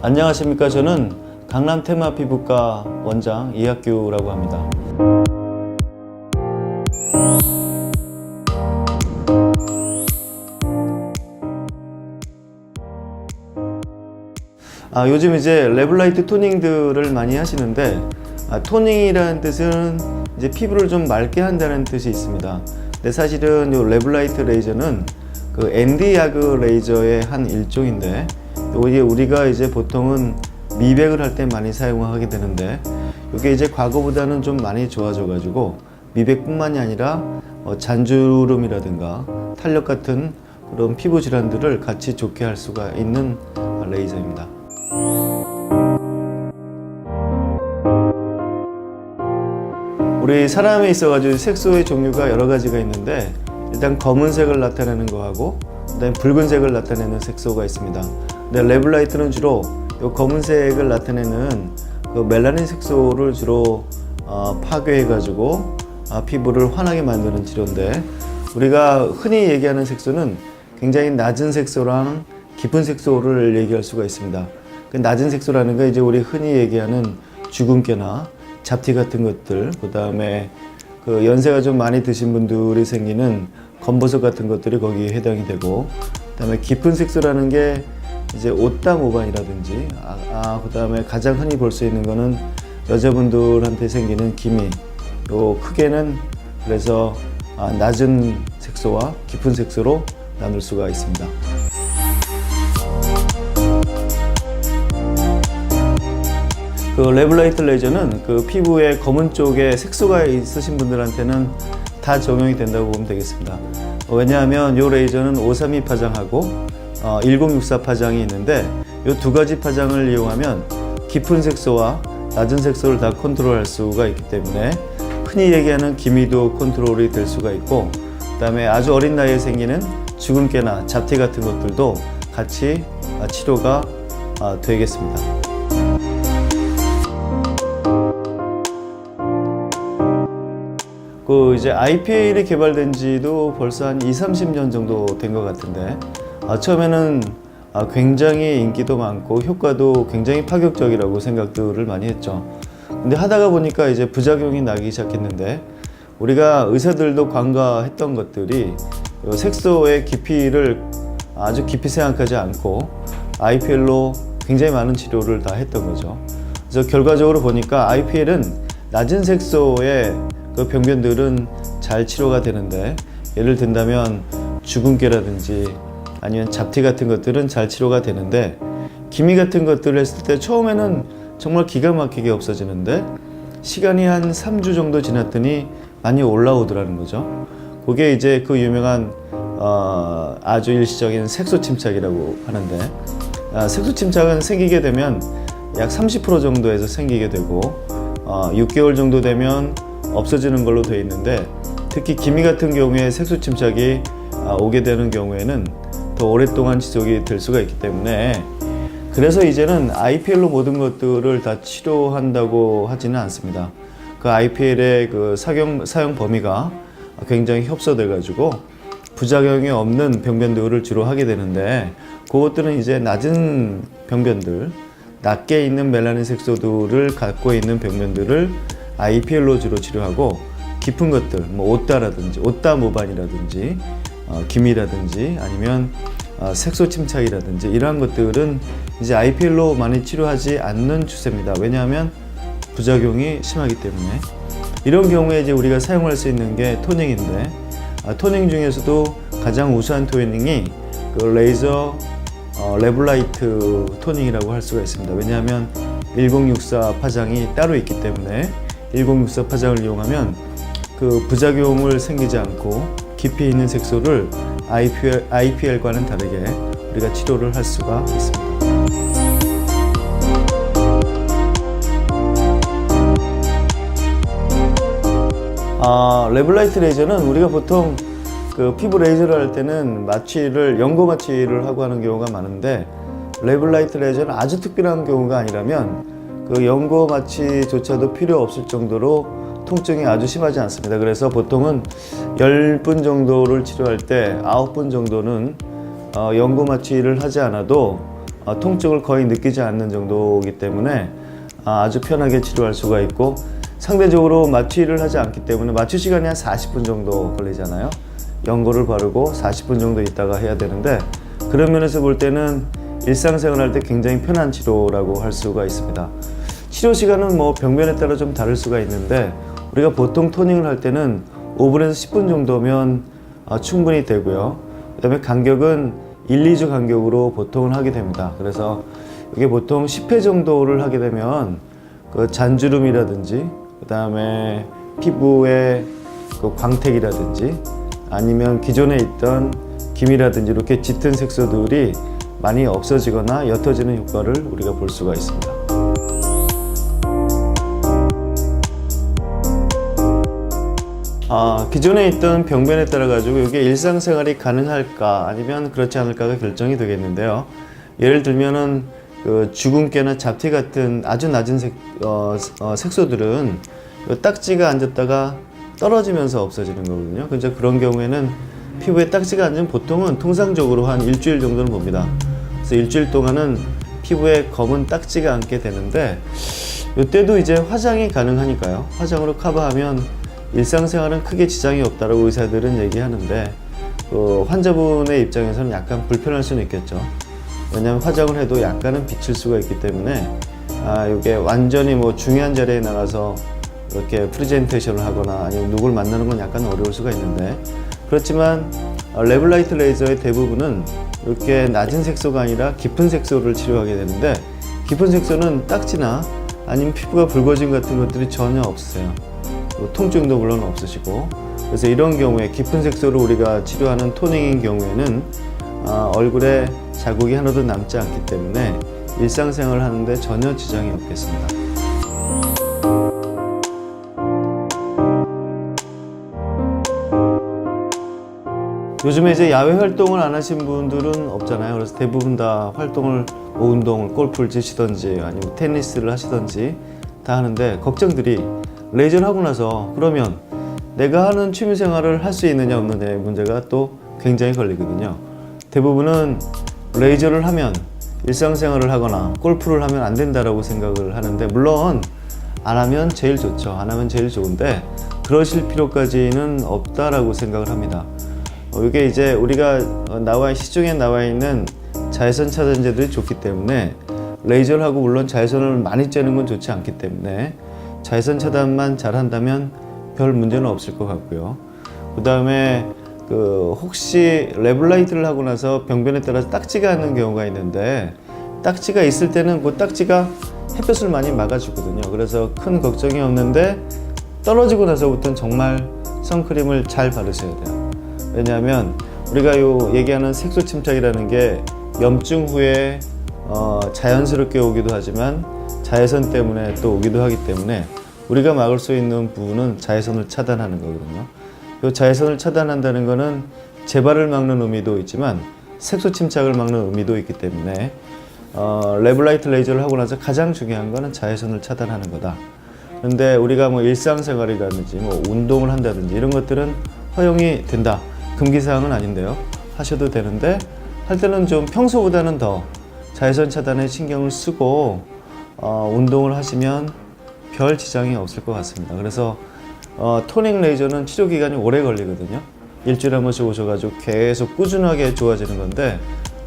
안녕하십니까. 저는 강남 테마 피부과 원장 이학규라고 합니다. 아, 요즘 이제 레블라이트 토닝들을 많이 하시는데 아, 토닝이라는 뜻은 이제 피부를 좀 맑게 한다는 뜻이 있습니다. 근데 사실은 이 레블라이트 레이저는 그 엔디야그 레이저의 한 일종인데 이게 우리가 이제 보통은 미백을 할 때 많이 사용하게 되는데 이게 이제 과거보다는 좀 많이 좋아져 가지고 미백뿐만이 아니라 어, 잔주름이라든가 탄력 같은 그런 피부 질환들을 같이 좋게 할 수가 있는 레이저입니다. 우리 사람에 있어가지고 색소의 종류가 여러 가지가 있는데 일단 검은색을 나타내는 거하고 그다음에 붉은색을 나타내는 색소가 있습니다. 근데 레블라이트는 주로 이 검은색을 나타내는 그 멜라닌 색소를 주로 어, 파괴해가지고 아, 피부를 환하게 만드는 치료인데 우리가 흔히 얘기하는 색소는 굉장히 낮은 색소랑 깊은 색소를 얘기할 수가 있습니다. 그 낮은 색소라는 게 이제 우리 흔히 얘기하는 주근깨나 잡티 같은 것들, 그 다음에 그 연세가 좀 많이 드신 분들이 생기는 검버섯 같은 것들이 거기에 해당이 되고, 그 다음에 깊은 색소라는 게 이제 옷땀 오반이라든지, 아, 아 그 다음에 가장 흔히 볼 수 있는 거는 여자분들한테 생기는 기미. 요 크게는 그래서 아, 낮은 색소와 깊은 색소로 나눌 수가 있습니다. 그 레블라이트 레이저는 그 피부의 검은 쪽에 색소가 있으신 분들한테는 다 적용이 된다고 보면 되겠습니다. 어, 왜냐하면 이 레이저는 532 파장하고 어, 1064 파장이 있는데 이 두 가지 파장을 이용하면 깊은 색소와 낮은 색소를 다 컨트롤할 수가 있기 때문에 흔히 얘기하는 기미도 컨트롤이 될 수가 있고 그다음에 아주 어린 나이에 생기는 주근깨나 잡티 같은 것들도 같이 아, 치료가 아, 되겠습니다. 그 이제 IPL이 개발된 지도 벌써 한 2, 30년 정도 된 것 같은데 아, 처음에는 아, 굉장히 인기도 많고 효과도 굉장히 파격적이라고 생각들을 많이 했죠. 근데 하다가 보니까 이제 부작용이 나기 시작했는데 우리가 의사들도 관가했던 것들이 요 색소의 깊이를 아주 깊이 생각하지 않고 IPL로 굉장히 많은 치료를 다 했던 거죠. 그래서 결과적으로 보니까 IPL은 낮은 색소의 그 병변들은 잘 치료가 되는데 예를 든다면 주근깨라든지 아니면 잡티 같은 것들은 잘 치료가 되는데 기미 같은 것들을 했을 때 처음에는 정말 기가 막히게 없어지는데 시간이 한 3주 정도 지났더니 많이 올라오더라는 거죠. 그게 이제 그 유명한 어, 아주 일시적인 색소 침착이라고 하는데 아, 색소 침착은 생기게 되면 약 30% 정도에서 생기게 되고 어, 6개월 정도 되면 없어지는 걸로 되어 있는데 특히 기미 같은 경우에 색소 침착이 아, 오게 되는 경우에는 더 오랫동안 지속이 될 수가 있기 때문에 그래서 이제는 IPL로 모든 것들을 다 치료한다고 하지는 않습니다. 그 IPL의 그 사용, 사용 범위가 굉장히 협소돼 가지고 부작용이 없는 병변들을 주로 하게 되는데 그것들은 이제 낮은 병변들 낮게 있는 멜라닌 색소들을 갖고 있는 병변들을 IPL로 주로 치료하고 깊은 것들 뭐 옷다라든지 옷다 모반이라든지 어, 기미라든지 아니면 어, 색소 침착이라든지 이러한 것들은 이제 IPL로 많이 치료하지 않는 추세입니다. 왜냐하면 부작용이 심하기 때문에 이런 경우에 이제 우리가 사용할 수 있는 게 토닝인데 아, 토닝 중에서도 가장 우수한 토닝이 그 레이저 어, 레블라이트 토닝이라고 할 수가 있습니다. 왜냐하면 1064 파장이 따로 있기 때문에 1064 파장을 이용하면 그 부작용을 생기지 않고 깊이 있는 색소를 IPL, IPL과는 다르게 우리가 치료를 할 수가 있습니다. 아, 레블라이트 레이저는 우리가 보통 그 피부 레이저를 할 때는 마취를 연고 마취를 하고 하는 경우가 많은데 레블라이트 레이저는 아주 특별한 경우가 아니라면 그 연고 마취조차도 필요 없을 정도로 통증이 아주 심하지 않습니다. 그래서 보통은 10분 정도를 치료할 때 9분 정도는 어, 연고 마취를 하지 않아도 어, 통증을 거의 느끼지 않는 정도이기 때문에 아, 아주 편하게 치료할 수가 있고 상대적으로 마취를 하지 않기 때문에 마취 시간이 한 40분 정도 걸리잖아요. 연고를 바르고 40분 정도 있다가 해야 되는데 그런 면에서 볼 때는 일상생활 할 때 굉장히 편한 치료라고 할 수가 있습니다. 치료 시간은 뭐 병변에 따라 좀 다를 수가 있는데 우리가 보통 토닝을 할 때는 5분에서 10분 정도면 어, 충분히 되고요. 그다음에 간격은 1, 2주 간격으로 보통은 하게 됩니다. 그래서 이게 보통 10회 정도를 하게 되면 그 잔주름이라든지 그다음에 피부의 그 광택이라든지 아니면 기존에 있던 기미라든지 이렇게 짙은 색소들이 많이 없어지거나 옅어지는 효과를 우리가 볼 수가 있습니다. 아, 기존에 있던 병변에 따라 가지고 이게 일상생활이 가능할까 아니면 그렇지 않을까가 결정이 되겠는데요. 예를 들면은 그 주근깨나 잡티 같은 아주 낮은 색, 어, 어, 색소들은 이 딱지가 앉았다가 떨어지면서 없어지는 거거든요. 그래서 그런 경우에는 피부에 딱지가 앉으면 보통은 통상적으로 한 일주일 정도는 봅니다. 그래서 일주일 동안은 피부에 검은 딱지가 앉게 되는데 이때도 이제 화장이 가능하니까요. 화장으로 커버하면 일상생활은 크게 지장이 없다라고 의사들은 얘기하는데 그 환자분의 입장에서는 약간 불편할 수는 있겠죠. 왜냐하면 화장을 해도 약간은 비칠 수가 있기 때문에 아 이게 완전히 뭐 중요한 자리에 나가서 이렇게 프레젠테이션을 하거나 아니면 누굴 만나는 건 약간 어려울 수가 있는데 그렇지만 어, 레블라이트 레이저의 대부분은 이렇게 낮은 색소가 아니라 깊은 색소를 치료하게 되는데 깊은 색소는 딱지나 아니면 피부가 붉어짐 같은 것들이 전혀 없으세요. 또 통증도 물론 없으시고 그래서 이런 경우에 깊은 색소를 우리가 치료하는 토닝인 경우에는 아, 얼굴에 자국이 하나도 남지 않기 때문에 일상생활을 하는데 전혀 지장이 없겠습니다. 요즘에 이제 야외 활동을 안 하신 분들은 없잖아요. 그래서 대부분 다 활동을 뭐 운동을 골프를 치시던지 아니면 테니스를 하시던지 다 하는데 걱정들이 레이저를 하고 나서 그러면 내가 하는 취미 생활을 할 수 있느냐 없느냐의 문제가 또 굉장히 걸리거든요. 대부분은 레이저를 하면 일상생활을 하거나 골프를 하면 안 된다라고 생각을 하는데 물론 안 하면 제일 좋죠. 안 하면 제일 좋은데 그러실 필요까지는 없다라고 생각을 합니다. 어, 이게 이제 우리가 어, 나와 시중에 나와 있는 자외선 차단제들이 좋기 때문에 레이저를 하고 물론 자외선을 많이 쬐는 건 좋지 않기 때문에 자외선 차단만 잘 한다면 별 문제는 없을 것 같고요. 그 다음에 그 혹시 레블라이트를 하고 나서 병변에 따라서 딱지가 있는 경우가 있는데 딱지가 있을 때는 그 딱지가 햇볕을 많이 막아주거든요. 그래서 큰 걱정이 없는데 떨어지고 나서부터는 정말 선크림을 잘 바르셔야 돼요. 왜냐하면 우리가 요 얘기하는 색소 침착이라는 게 염증 후에 어, 자연스럽게 오기도 하지만 자외선 때문에 또 오기도 하기 때문에 우리가 막을 수 있는 부분은 자외선을 차단하는 거거든요. 이 자외선을 차단한다는 것은 재발을 막는 의미도 있지만 색소 침착을 막는 의미도 있기 때문에 어, 레블라이트 레이저를 하고 나서 가장 중요한 거는 자외선을 차단하는 거다. 그런데 우리가 뭐 일상생활이라든지 뭐 운동을 한다든지 이런 것들은 허용이 된다. 금기 사항은 아닌데요. 하셔도 되는데 할 때는 좀 평소보다는 더 자외선 차단에 신경을 쓰고 어, 운동을 하시면 별 지장이 없을 것 같습니다. 그래서 어, 토닝 레이저는 치료 기간이 오래 걸리거든요. 일주일에 한 번씩 오셔가지고 계속 꾸준하게 좋아지는 건데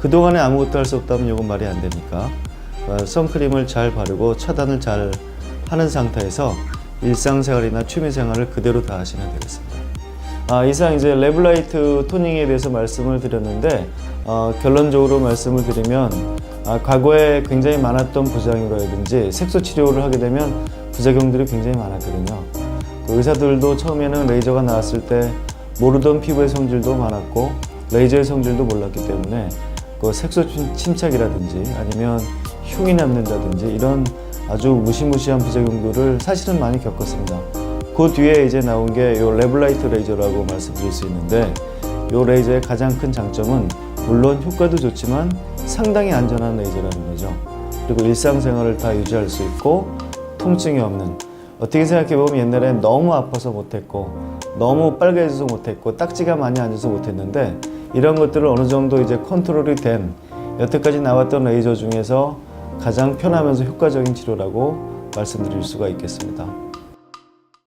그동안에 아무것도 할 수 없다면 이건 말이 안 되니까 어, 선크림을 잘 바르고 차단을 잘 하는 상태에서 일상생활이나 취미생활을 그대로 다 하시면 되겠습니다. 아, 이상 이제 레블라이트 토닝에 대해서 말씀을 드렸는데 어, 결론적으로 말씀을 드리면 아, 과거에 굉장히 많았던 부작용이라든지 색소 치료를 하게 되면 부작용들이 굉장히 많았거든요. 그 의사들도 처음에는 레이저가 나왔을 때 모르던 피부의 성질도 많았고 레이저의 성질도 몰랐기 때문에 그 색소 침- 침착이라든지 아니면 흉이 남는다든지 이런 아주 무시무시한 부작용들을 사실은 많이 겪었습니다. 그 뒤에 이제 나온 게이 레블라이트 레이저라고 말씀드릴 수 있는데 이 레이저의 가장 큰 장점은 물론 효과도 좋지만 상당히 안전한 레이저라는 거죠. 그리고 일상생활을 다 유지할 수 있고 통증이 없는 어떻게 생각해 보면 옛날에 너무 아파서 못했고 너무 빨개져서 못했고 딱지가 많이 앉아서 못했는데 이런 것들을 어느 정도 이제 컨트롤이 된 여태까지 나왔던 레이저 중에서 가장 편하면서 효과적인 치료라고 말씀드릴 수가 있겠습니다.